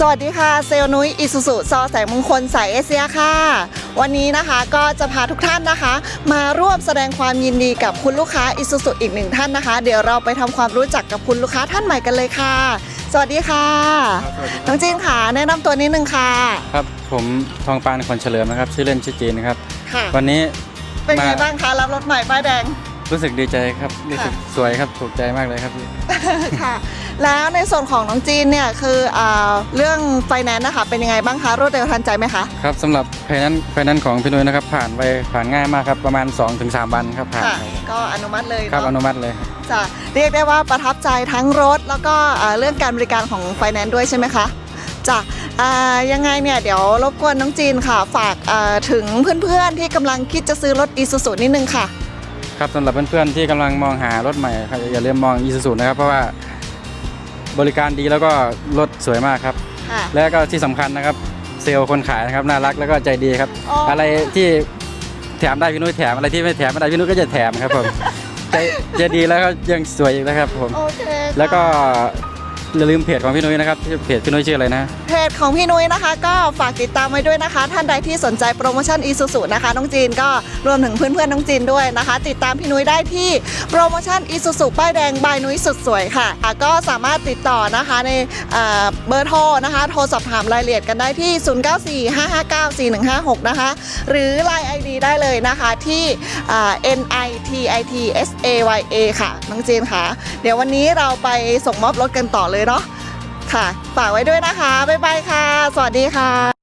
สวัสดีค่ะ เซลลนุ้ยอิสุสุซอแสงมงคลสายเอเชียค่ะ วันนี้นะคะก็จะพาทุกท่านนะคะ มาร่วมแสดงความยินดีกับคุณลูกค้าอิสุสุอีกหนึ่งท่านนะคะ เดี๋ยวเราไปทำความรู้จักกับคุณลูกค้าท่านใหม่กันเลยค่ะ สวัสดีค่ะน้องจีนค่ะแนะนำตัวนิดนึงค่ะ ครับผมทองปานคนเฉลิมนะครับ ชื่อเล่นชื่อจีนนะครับค่ะวันนี้เป็นไงมาบ้างคะรับรถใหม่ป้ายแดง รู้สึกดีใจครับรู้สึกสวยครับถูกใจมากเลยครับพี่ค่ะแล้วในส่วนของน้องจีนเนี่ยคืออ่าเรื่องไฟแนนซ์นะคะเป็นยังไงบ้างคะรวดเร็วทันใจไหมคะครับสำหรับไฟนั้นไฟนั้นของพี่นุ้ยนะครับผ่านไปผ่านง่ายมากครับประมาณ 2-3วันครับผ่านค่ะก็อนุมัติเลยครับเนาะอนุมัติเลยครับจะเรียกได้ว่าประทับใจทั้งรถ แล้วก็อ่าเรื่องการบริการของไฟแนนซ์ด้วยใช่ไหมคะจ้ะอ่ายังไงเนี่ยเดี๋ยวรบกวนน้องจีนค่ะ ฝากอ่าถึงเพื่อนๆที่กำลังคิดจะซื้อรถอีซูซูนิดนึงค่ะ ครับสำหรับเพื่อนๆที่กำลังมองหารถใหม่ครับอย่าลืมมองอีซูซูนะครับ เพราะว่าบริการดีแล้วก็รถสวยมากครับค่ะและก็ที่สำคัญนะครับ เซลล์คนขายนะครับน่ารักแล้วก็ใจดีครับอ๋อออะไรที่แถมได้พี่นุ้ยแถมอะไรที่ไม่แถมไม่ได้พี่นุ้ยก็จะแถมครับผมใจใจดีแล้วก็ยังสวยอีกนะครับผมโอเคค่ะแล้วก็ อย่าลืมเพจของพี่นุ้ยนะครับเพจพี่นุ้ยชื่ออะไรนะ เพจของพี่นุ้ยนะคะ ก็ฝากติดตามไว้ด้วยนะคะ ท่านใดที่สนใจโปรโมชั่นอีซูซูนะคะน้องจีนก็รวมถึงเพื่อนๆน้องจีนด้วยนะคะ ติดตามพี่นุ้ยได้ที่โปรโมชั่นอีซูซูป้ายแดงบายนุ้ยสุดสวยค่ะอะ ก็สามารถติดต่อนะคะในเบอร์โทรนะคะ โทรสอบถามรายละเอียดกันได้ที่ 0945594156 นะคะ หรือ Line ID ได้เลยนะคะที่ N I T I T S A Y A ค่ะน้องจีนค่ะ เดี๋ยววันนี้เราไปส่งมอบรถกันต่อเลยเลยเนาะค่ะ ฝากไว้ด้วยนะคะ บ๊ายบายค่ะ สวัสดีค่ะ